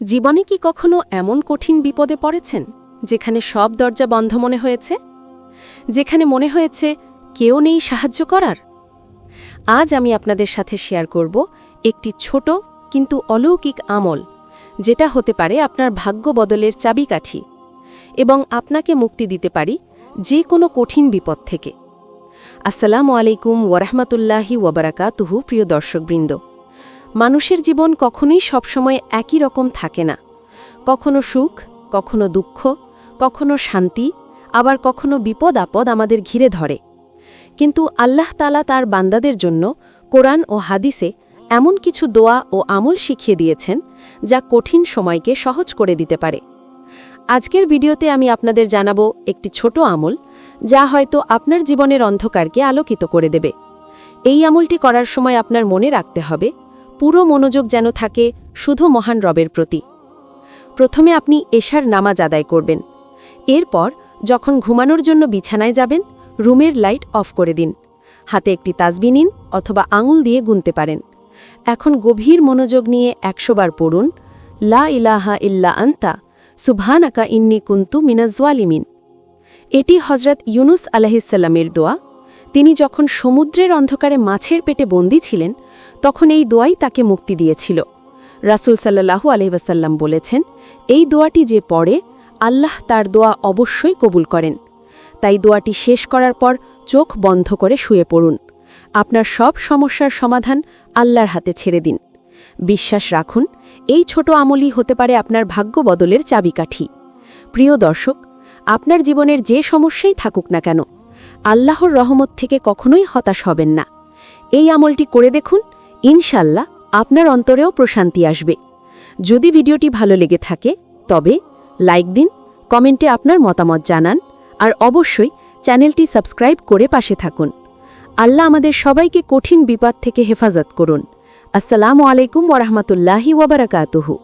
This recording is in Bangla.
জীবনে কি কখনো এমন কঠিন বিপদে পড়েছেন, যেখানে সব দরজা বন্ধ মনে হয়েছে? যেখানে মনে হয়েছে, কেউ নেই সাহায্য করার? আজ আমি আপনাদের সাথে শেয়ার করব একটি ছোট কিন্তু অলৌকিক আমল, যেটা হতে পারে আপনার ভাগ্য বদলের চাবিকাঠি এবং আপনাকে মুক্তি দিতে পারি যে কোনো কঠিন বিপদ থেকে। আসসালামু আলাইকুম ওরহমতুল্লাহি ওবরাকাতুহু প্রিয় দর্শকবৃন্দ। মানুষের জীবন কখনোই সবসময় একই রকম থাকে না। কখনো সুখ, কখনো দুঃখ, কখনো শান্তি, আবার কখনো বিপদ আপদ আমাদের ঘিরে ধরে। কিন্তু আল্লাহ তালা তার বান্দাদের জন্য কোরআন ও হাদিসে এমন কিছু দোয়া ও আমল শিখিয়ে দিয়েছেন যা কঠিন সময়কে সহজ করে দিতে পারে। আজকের ভিডিওতে আমি আপনাদের জানাব একটি ছোট আমল যা হয়তো আপনার জীবনের অন্ধকারকে আলোকিত করে দেবে। এই আমলটি করার সময় আপনার মনে রাখতে হবে পুরো মনোযোগ যেন থাকে শুধু মহান রবের প্রতি। প্রথমে আপনি এশার নামাজ আদায় করবেন। এরপর যখন ঘুমানোর জন্য বিছানায় যাবেন, রুমের লাইট অফ করে দিন। হাতে একটি তাজবি নিন অথবা আঙুল দিয়ে গুনতে পারেন। এখন গভীর মনোযোগ নিয়ে একশোবার পড়ুন, লা ইলাহা ইল্লা আন্তা, সুবহানাকা ইন্নি কুন্তু মিনাজওয়ালিমিন এটি হজরত ইউনুস আলাহিসাল্লামের দোয়া। তিনি যখন সমুদ্রের অন্ধকারে মাছের পেটে বন্দী ছিলেন তখন এই দোয়াই তাকে মুক্তি দিয়েছিল। রাসুল সাল্লাহু আলহিবাসাল্লাম বলেছেন, এই দোয়াটি যে পড়ে, আল্লাহ তার দোয়া অবশ্যই কবুল করেন। তাই দোয়াটি শেষ করার পর চোখ বন্ধ করে শুয়ে পড়ুন। আপনার সব সমস্যার সমাধান আল্লাহর হাতে ছেড়ে দিন। বিশ্বাস রাখুন, এই ছোট আমলই হতে পারে আপনার ভাগ্য বদলের চাবিকাঠি। প্রিয় দর্শক, আপনার জীবনের যে সমস্যাই থাকুক না কেন, আল্লাহর রহমত থেকে কখনোই হতাশ হবেন না। এই আমলটি করে দেখুন ইনশাল্লাহ আপনার অন্তরেও প্রশান্তি আসবে। যদি ভিডিওটি ভালো লেগে থাকে, তবে লাইক দিন, কমেন্টে আপনার মতামত জানান, আর অবশ্যই চ্যানেলটি সাবস্ক্রাইব করে পাশে থাকুন। আল্লাহ আমাদের সবাইকে কঠিন বিপদ থেকে হেফাজত করুন। আসসালামু আলাইকুম ওরহমতুল্লাহি ওবরাকাতুহু